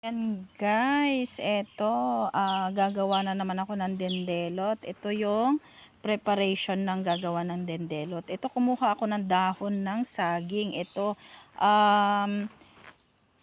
Yan guys, eto, ah, gagawa na naman ako ng dendelot. Ito yung preparation ng gagawa ng dendelot. Ito kumuha ako ng dahon ng saging. Ito, um,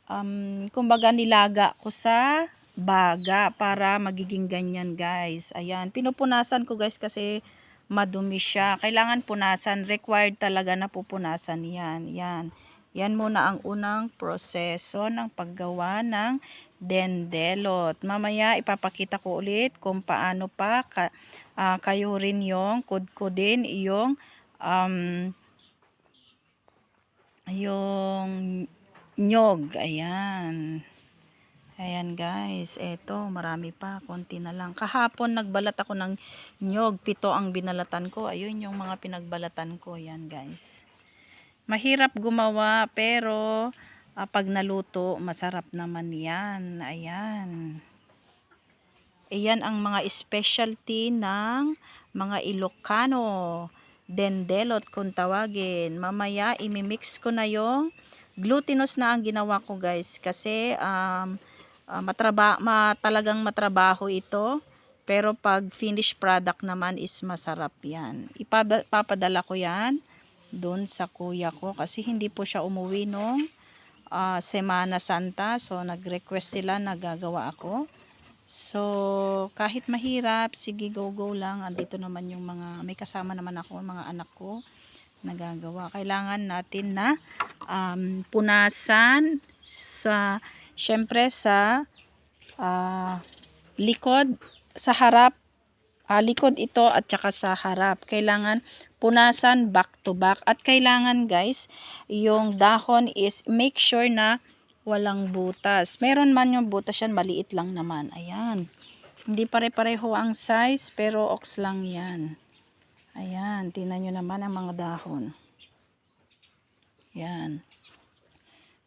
um, kumbaga nilaga ko sa baga para magiging ganyan guys. Ayan, pinupunasan ko guys kasi madumi siya. Kailangan punasan, required talaga na pupunasan yan. Yan. Yan muna ang unang proseso ng paggawa ng dendelot. Mamaya ipapakita ko ulit kung paano pa ka, ah, kayo rin yung kudkudin yung um, yung nyog. Ayan. Ayan guys, eto marami pa, konti na lang. Kahapon nagbalat ako ng nyog, pito ang binalatan ko. Ayun yung mga pinagbalatan ko, yan guys. Mahirap gumawa pero ah, pag naluto, masarap naman yan. Ayan. Ayan ang mga specialty ng mga Ilocano. Dendelot kung tawagin. Mamaya, imimix ko na yung glutinous na ang ginawa ko guys. Kasi um, ah, matraba, ma, talagang matrabaho ito. Pero pag finished product naman is masarap yan. Ipapadala ko yan doon sa kuya ko kasi hindi po siya umuwi nung ah, Semana Santa. So, nag-request sila na gagawa ako. So, kahit mahirap, sige go go lang. Andito naman yung mga, may kasama naman ako, mga anak ko nagagawa. Kailangan natin na um, punasan sa, syempre sa ah, likod, sa harap, ah, likod ito at saka sa harap. Kailangan punasan back to back. At kailangan guys, yung dahon is make sure na walang butas. Meron man yung butas yan, maliit lang naman. Ayan. Hindi pare-pareho ang size, pero ox lang yan. Ayan, tingnan nyo naman ang mga dahon. Yan.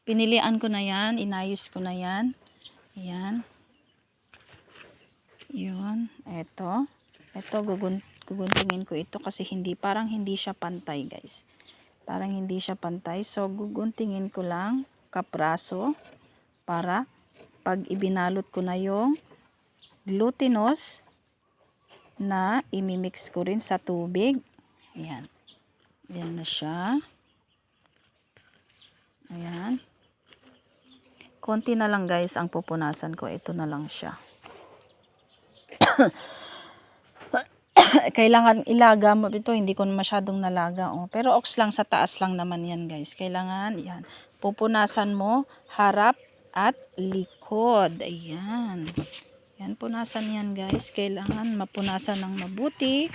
Pinilian ko na yan, inayos ko na yan. Ayan. Yun, eto. Eto, gugun guguntingin ko ito kasi hindi, parang hindi siya pantay guys. Parang hindi siya pantay. So, guguntingin ko lang kapraso para pag ibinalot ko na yung glutinous na imimix ko rin sa tubig. Ayan. Ayan na siya. Ayan. Konti na lang guys ang pupunasan ko. Ito na lang siya. kailangan ilaga mo ito hindi ko masyadong nalaga oh. pero ox lang sa taas lang naman yan guys. Kailangan yan. Pupunasan mo harap at likod. Ayan. Yan punasan yan guys. Kailangan mapunasan ng mabuti.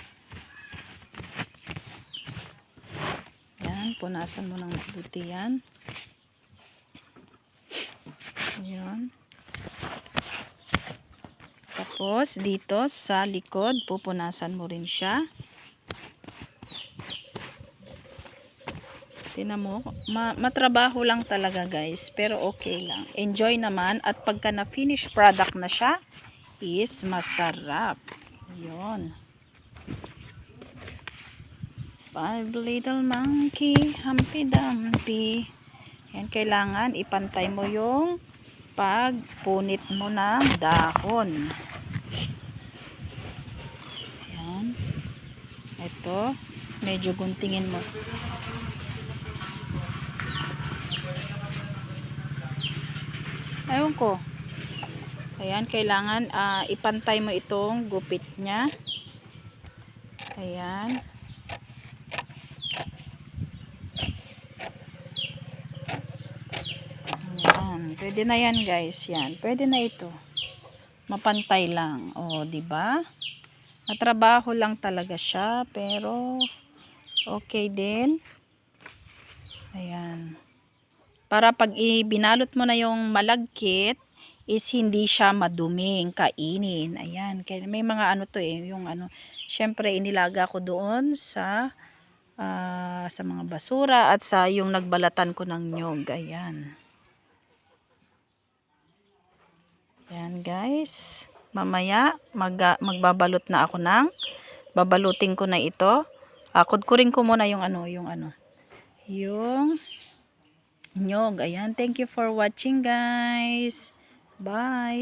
Yan punasan mo ng mabuti yan. Yan tapos, dito sa likod, pupunasan mo rin siya. Tinan mo, ma matrabaho lang talaga guys, pero okay lang. Enjoy naman at pagka na-finish product na siya, is masarap. Yun. Five little monkey, Humpy Dumpy. Yan, kailangan ipantay mo yung pagpunit mo ng dahon. Ayan. Ito, medyo guntingin mo. Ewan ko. Ayan, kailangan ah, ipantay mo itong gupit niya. Ayan. Ayan. Pwede na yan guys. Yan. Pwede na ito. Mapantay lang. O, ba? Natrabaho lang talaga siya. Pero, okay din. Ayan. Para pag ibinalot mo na yung malagkit, is hindi siya maduming kainin. Ayan. Kaya may mga ano to eh. Yung ano, syempre inilaga ko doon sa ah, sa mga basura at sa yung nagbalatan ko ng nyog. Ayan. Yan guys. Mamaya mag, magbabalot na ako ng babalutin ko na ito. Ah, kudkurin ko muna yung ano, yung ano. Yung nyog. Ayan. Thank you for watching guys. Bye!